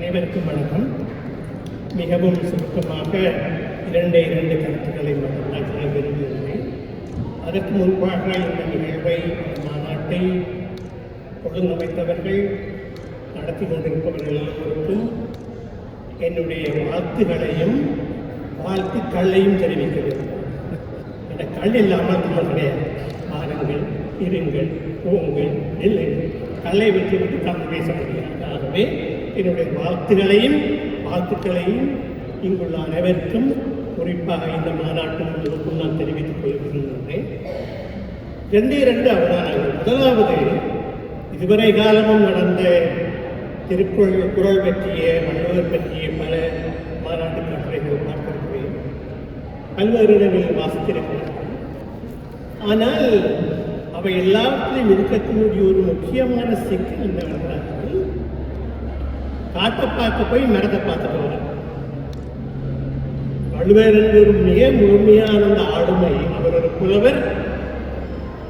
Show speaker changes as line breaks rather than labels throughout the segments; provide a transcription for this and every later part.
அனைவருக்கும் வணக்கம். மிகவும் சுருக்கமாக இரண்டே இரண்டு கருத்துக்களை மட்டும் சொல்ல விரும்புகிறேன். அதற்கு முன்பாக இந்த நிகழ்வை மாநாட்டை ஒழுங்கமைத்தவர்கள் நடத்தி கொண்டிருப்பவர்கள் எல்லோருக்கும் என்னுடைய வாழ்த்துகளையும் வாழ்த்துக்களையும் தெரிவிக்க விரும்புகிறேன் இந்த கல் இல்லாமல் நம்ம கிடையாது. பாருங்கள் இருங்கள் போங்கள் இல்லைங்கள் கல்லை விட்டு விட்டு தமிழ் பேச முடியாது. ஆகவே என்னுடைய வாழ்த்துகளையும் வாழ்த்துக்களையும் இங்குள்ள அனைவருக்கும் குறிப்பாக இந்த மாநாட்டு முழுவதும் நான் தெரிவித்துக் கொள்கின்றேன். ரெண்டு ரெண்டு அவதானங்கள். முதலாவது இதுவரை காலமும் நடந்த திருக்குறள் குரல் பற்றிய வள்ளுவர் பற்றிய பல மாநாட்டு கட்டுரைகள் பார்த்திருக்கிறேன். பல்வேறு இடங்களில் வாசித்திருக்கிறேன் ஆனால் அவை எல்லாத்திலையும் இருக்கக்கூடிய ஒரு முக்கியமான சிக்கல் என்னவென்றால் காட்டை பார்த்து போய் மரத்தை பார்த்துட்டு வர வள்ளுவர் மிக முழுமையான அந்த ஆளுமை. அவர் ஒரு புலவர்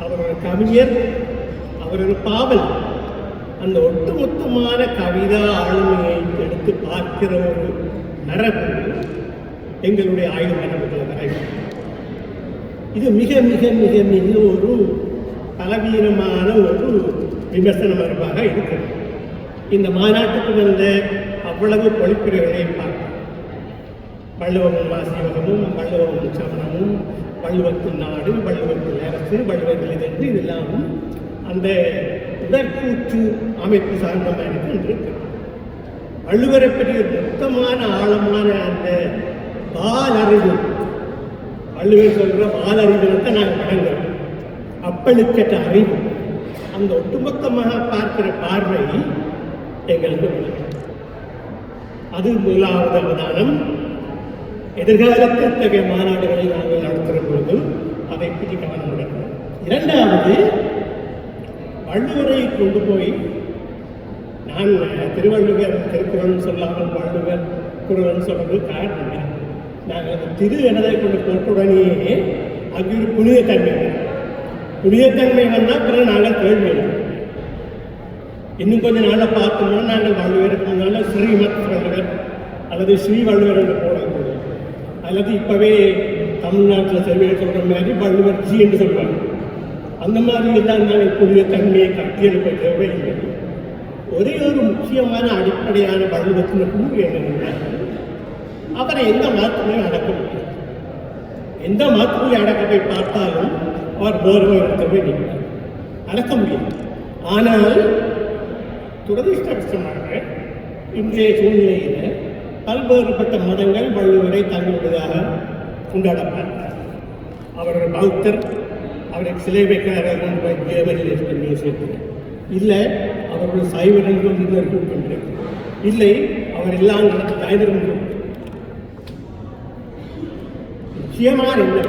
அவர் ஒரு கவிஞர் அவர் ஒரு பாவல். அந்த ஒட்டுமொத்தமான கவிதா ஆளுமையை எடுத்து பார்க்கிற ஒரு மரபு எங்களுடைய ஆயுத மரபுகளை வரைவு இது மிக மிக மிக மிக ஒரு பலவீனமான ஒரு விமர்சன மரபாக இருக்கிறது. இந்த மாநாட்டுக்கு வந்த அவ்வளவு பொழிப்புரைகளையும் பார்த்தோம் வள்ளுவமும் வாசிவகமும் வள்ளுவமும் சமணமும் வள்ளுவத்தின் நாடு வள்ளுவத்தின் அரசு வள்ளுவத்தில் இதென்று இதெல்லாமும் அந்த உடற்கூற்று அமைப்பு சார்ந்தமாக இருக்கு. வள்ளுவரை பற்றிய மொத்தமான ஆழமான அந்த பாலறிவு வள்ளுவர் சொல்கிற பாலறிவுலத்தை நாங்கள் வழங்குறோம் அப்பழுக்கற்ற அறிவு அந்த ஒட்டுமொத்தமாக பார்க்கிற பார்வை எங்களுக்கு அது முதலாவது அவதானம் எதிர்காலத்தில் இத்தகைய மாநாடுகளை நாங்கள் நடத்துகிற பொழுது அதை பற்றி கவனம் எடுக்கிறோம் இரண்டாவது வள்ளுவரை கொண்டு போய் நான் திருவள்ளுவர் திருக்குறள் சொல்லாமல் வள்ளுவர் குரல் சொல்வது காரணம். நாங்கள் அந்த திரு எனதை கொண்டு போட்டுடனேயே அங்கு புனிதத்தன்மை புனிதத்தன்மை வந்தால் பிறகு நாங்கள் கேள்வி இன்னும் கொஞ்ச நாளில் பார்த்தோம்னா நாங்கள் வள்ளுவருக்கு முன்னால் ஸ்ரீமத் வள்ளுவர் அல்லது ஸ்ரீ வள்ளுவர் என்று அல்லது இப்போவே தமிழ்நாட்டில் செல்வியர் சொல்கிற மாதிரி வள்ளுவர் ஜி என்று சொல்வாங்க அந்த மாதிரி தான் நாங்கள் புதிய தன்மையை கட்டியெழுப்ப தேவையில்லை. ஒரே ஒரு முக்கியமான அடிப்படையான வள்ளுவத்தின் கூறு என்னவென்றால் அவரை எந்த மாற்றத்தையும் அடக்க முடியும் எந்த மாற்றத்தை அடக்க போய் பார்த்தாலும் அவர் வேறு போய் நிற்பார். அடக்க முடியும் ஆனால் துரதிருஷ்டவசமாக இன்றைய சூழ்நிலையில் பல்வேறுபட்ட மதங்கள் வள்ளுவரை தங்களுடையதாக கொண்டாடப்பட்டார். அவர்கள் பௌத்தர் அவரை சிலை வைக்கிறார்கள் கொண்டு போய் தேவனில் இருக்கிற இல்லை அவர்கள் ஒரு சைவர் என்று. இன்னொரு இல்லை அவர் எல்லாம் நடத்த தயந்திரம் முக்கியமான என்ன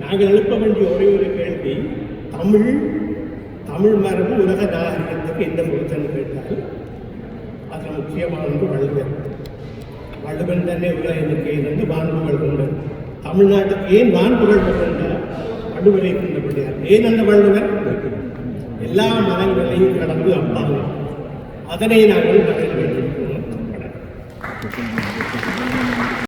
நாங்கள் எழுப்ப வேண்டிய ஒரே ஒரு கேள்வி தமிழ் தமிழ் மரபு உலக நாகரிகத்துக்கு எந்த பொருத்தன்னு கேட்டால் அதில் முக்கியமானது வள்ளுவர். வள்ளுவன் தன்னை உலகத்துக்கு இருந்து வான்புகள் கொண்டது தமிழ்நாட்டுக்கு ஏன் மாண்புகள் கொண்டால் வள்ளுவரை கொண்டபடியார் ஏன் அந்த வள்ளுவர்? எல்லா மதங்களையும் கடந்து அப்பாங்க அதனை நாங்கள் மறக்க வேண்டியிருக்கிறோம்.